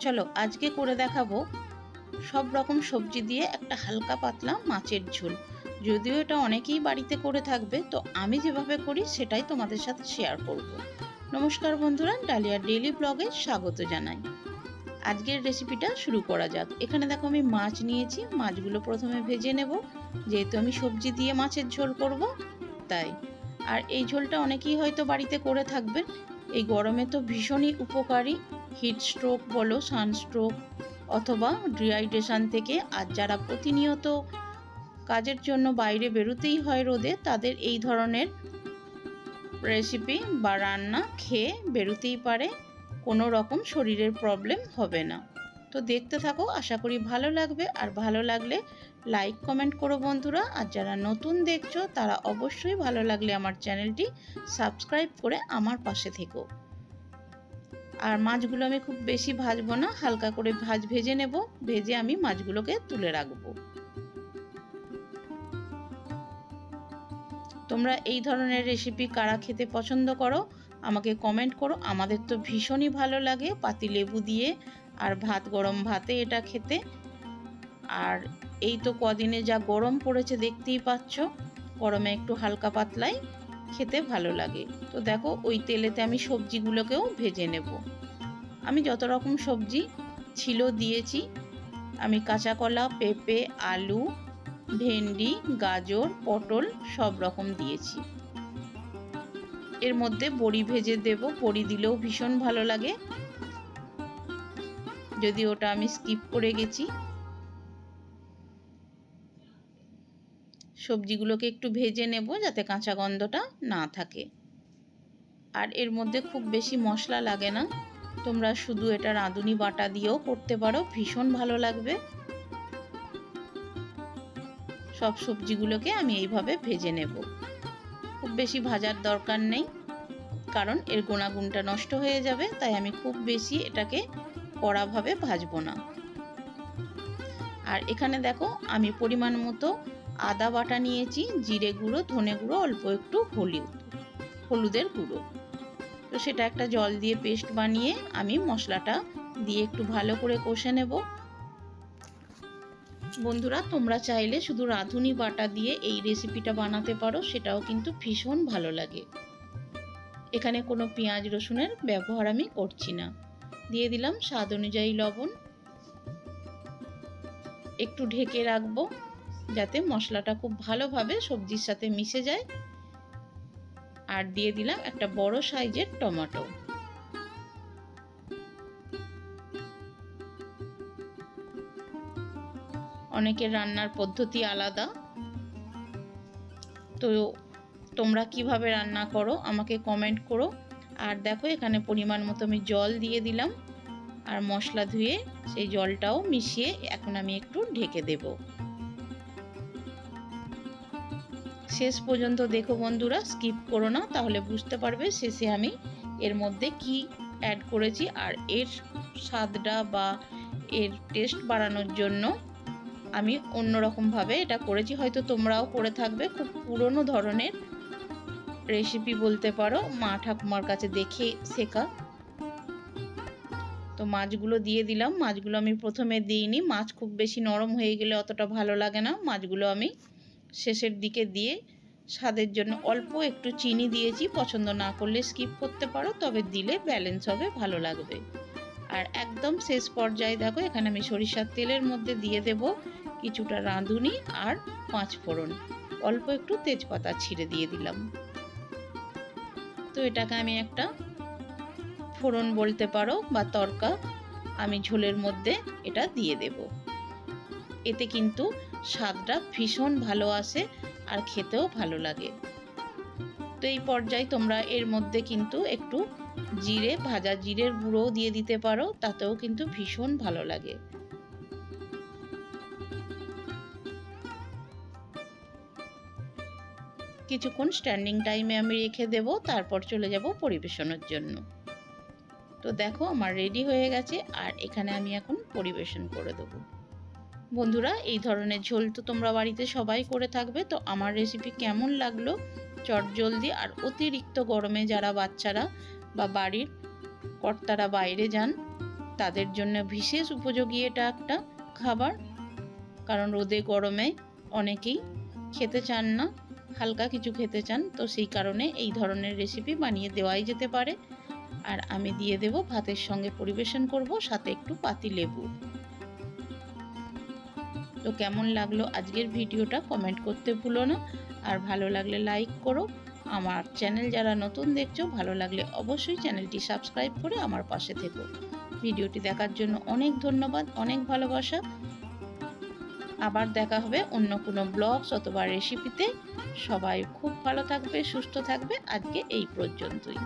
চলো আজকে করে দেখাবো সব রকম সবজি দিয়ে একটা হালকা পাতলা মাছের ঝোল। যদিও এটা অনেকেই বাড়িতে করে থাকবে, তো আমি যেভাবে করি সেটাই তোমাদের সাথে শেয়ার করব। নমস্কার বন্ধুরা, ডালিয়া ডেলি ব্লগে স্বাগত জানাই। আজকের রেসিপিটা শুরু করা যাক। এখানে দেখো আমি মাছ নিয়েছি, মাছগুলো প্রথমে ভেজে নেব। যেহেতু আমি সবজি দিয়ে মাছের ঝোল করব, তাই। আর এই ঝোলটা অনেকেই হয়তো বাড়িতে করে থাকবেন। এই গরমে তো ভীষণই উপকারী। হিট স্ট্রোক বলো সানস্ট্রোক অথবা ডিহাইড্রেশন থেকে আর যারা প্রতিনিয়ত কাজের জন্য বাইরে বেরোতেই হয় রোদে, তাদের এই ধরনের রেসিপি বা রান্না খেয়ে বেরোতেই পারে। কোনো রকম শরীরের প্রবলেম হবে না। তো দেখতে থাকো, আশা করি ভালো লাগবে। আর ভালো লাগলে লাইক কমেন্ট করো বন্ধুরা। আর যারা নতুন দেখছ, তারা অবশ্যই ভালো লাগলে আমার চ্যানেলটি সাবস্ক্রাইব করে আমার পাশে থেকো। আর মাছগুলো আমি খুব বেশি ভাজবো না, হালকা করে ভাজ, ভেজে নেব, ভেজে আমি মাছগুলোকে তুলে রাখব। তোমরা এই ধরনের রেসিপি কারা খেতে পছন্দ করো, আমাকে কমেন্ট করো। আমাদের তো ভীষণই ভালো লাগে পাতি লেবু দিয়ে আর ভাত, গরম ভাতে এটা খেতে। আর এই তো কদিনে যা গরম পড়েছে দেখতেই পাচ্ছ, গরমে একটু হালকা পাতলাই। খেতে ভালো লাগে। তো দেখো, ওই তেলেতে আমি সবজিগুলোকেও ভেজে নেব। আমি যত রকম সবজি ছিল দিয়েছি, আমি কাঁচা কলা, পেঁপে, আলু, ভেন্ডি, গাজর, পটল সব রকম দিয়েছি। এর মধ্যে বড়ি ভেজে দেব। বড়ি দিলেও ভীষণ ভালো লাগে। যদি ওটা আমি স্কিপ করে গেছি সবজিগুলোকে একটু ভেজে নেব যাতে কাঁচা গন্ধটা না থাকে। আর এর মধ্যে খুব বেশি মশলা লাগে না। তোমরা শুধু এটা রাঁধুনি বাটা দিয়েও করতে পারো, ভীষণ ভালো লাগবে। সব সবজিগুলোকে আমি এইভাবে ভেজে নেব। খুব বেশি ভাজার দরকার নেই, কারণ এর গুণাগুণটা নষ্ট হয়ে যাবে, তাই আমি খুব বেশি এটাকে কড়াভাবে ভাজবো না। আর এখানে দেখো, আমি পরিমাণ মতো আদা বাটা নিয়েছি, জিরে গুঁড়ো, ধনে গুঁড়ো, অল্প একটু হলুদ, হলুদের গুঁড়ো। তো সেটা একটা জল দিয়ে পেস্ট বানিয়ে আমি মশলাটা দিয়ে একটু ভালো করে কষে নেব। বন্ধুরা, তোমরা চাইলে শুধু রাঁধুনি বাটা দিয়ে এই রেসিপিটা বানাতে পারো, সেটাও কিন্তু ভীষণ ভালো লাগে। এখানে কোনো পেঁয়াজ রসুনের ব্যবহার আমি করছি না। দিয়ে দিলাম স্বাদ অনুযায়ী লবণ। একটু ঢেকে রাখব। যাতে মশলাটা খুব ভালোভাবে সবজির সাথে মিশে যায়। আর দিয়ে দিলাম একটা বড় সাইজের টমেটো। অনেকের রান্নার পদ্ধতি আলাদা। তো তোমরা কীভাবে রান্না করো আমাকে কমেন্ট করো। আর দেখো এখানে পরিমাণ মতো আমি জল দিয়ে দিলাম। আর মশলা ধুয়ে সেই জলটাও মিশিয়ে এখন আমি একটু ঢেকে দেব। শেষ পর্যন্ত দেখো বন্ধুরা স্কিপ করো না, তাহলে বুঝতে পারবে শেষে আমি এর মধ্যে কি অ্যাড করেছি আর এর স্বাদটা বা এর টেস্ট বাড়ানোর জন্য আমি অন্যরকমভাবে এটা করেছি। হয়তো তোমরাও করে থাকবে, খুব পুরনো ধরনের রেসিপি বলতে পারো, মা ঠাকুমার কাছে দেখে শেখা। তো মাছগুলো দিয়ে দিলাম, মাছগুলো আমি প্রথমে দিইনি, মাছ খুব বেশি নরম হয়ে গেলে অতটা ভালো লাগে না, মাছগুলো আমি শেষের দিকে দিয়ে স্বাদের জন্য অল্প একটু চিনি দিয়েছি। পছন্দ না করলে স্কিপ করতে পারো, তবে দিলে ব্যালেন্স হবে, ভালো লাগবে। আর একদম শেষ পর্যায়ে দেখো, এখানে আমি সরিষার তেলের মধ্যে দিয়ে দেব কিছুটা রাঁধুনি আর পাঁচ ফোড়ন। অল্প একটু তেজপাতা ছিঁড়ে দিয়ে দিলাম। তো এটাকে আমি একটা ফোড়ন বলতে পারো বা তরকা, আমি ঝোলের মধ্যে এটা দিয়ে দেব। এতে কিন্তু স্বাদটা ভীষণ ভালো আসে আর খেতেও ভালো লাগে। তো এই পর্যায়ে তোমরা এর মধ্যে কিন্তু একটু জিরে, ভাজা জিরের গুঁড়োও দিয়ে দিতে পারো, তাতেও কিন্তু ভীষণ ভালো লাগে। কিছুক্ষণ স্ট্যান্ডিং টাইমে আমি রেখে দেব, তারপর চলে যাব পরিবেশনের জন্য। তো দেখো, আমার রেডি হয়ে গেছে, আর এখানে আমি এখন পরিবেশন করে দেবো। বন্ধুরা, এই ধরনের ঝোল তো তোমরা বাড়িতে সবাই করে থাকবে। তো আমার রেসিপি কেমন লাগল? চট জলদি আর অতিরিক্ত গরমে যারা বাচ্চারা বা বাড়ির কর্তারা বাইরে যান, তাদের জন্য বিশেষ উপযোগী এটা একটা খাবার। কারণ রোদে গরমে অনেকেই খেতে চান না, হালকা কিছু খেতে চান, তো সেই কারণে এই ধরনের রেসিপি বানিয়ে দেওয়াই যেতে পারে। আর আমি দিয়ে দেব ভাতের সঙ্গে পরিবেশন করব, সাথে একটু পাতি লেবু। তো কেমন লাগল আজকের ভিডিওটা কমেন্ট করতে ভুলো না। আর ভালো লাগলে লাইক করো। আমার চ্যানেল যারা নতুন দেখছ, ভালো লাগলে অবশ্যই চ্যানেলটি সাবস্ক্রাইব করে আমার পাশে থেকো। ভিডিওটি দেখার জন্য অনেক ধন্যবাদ, অনেক ভালোবাসা। আবার দেখা হবে অন্য কোনো ব্লগস অথবা রেসিপিতে সবাই খুব ভালো থাকবে, সুস্থ থাকবে আজকে এই পর্যন্তই।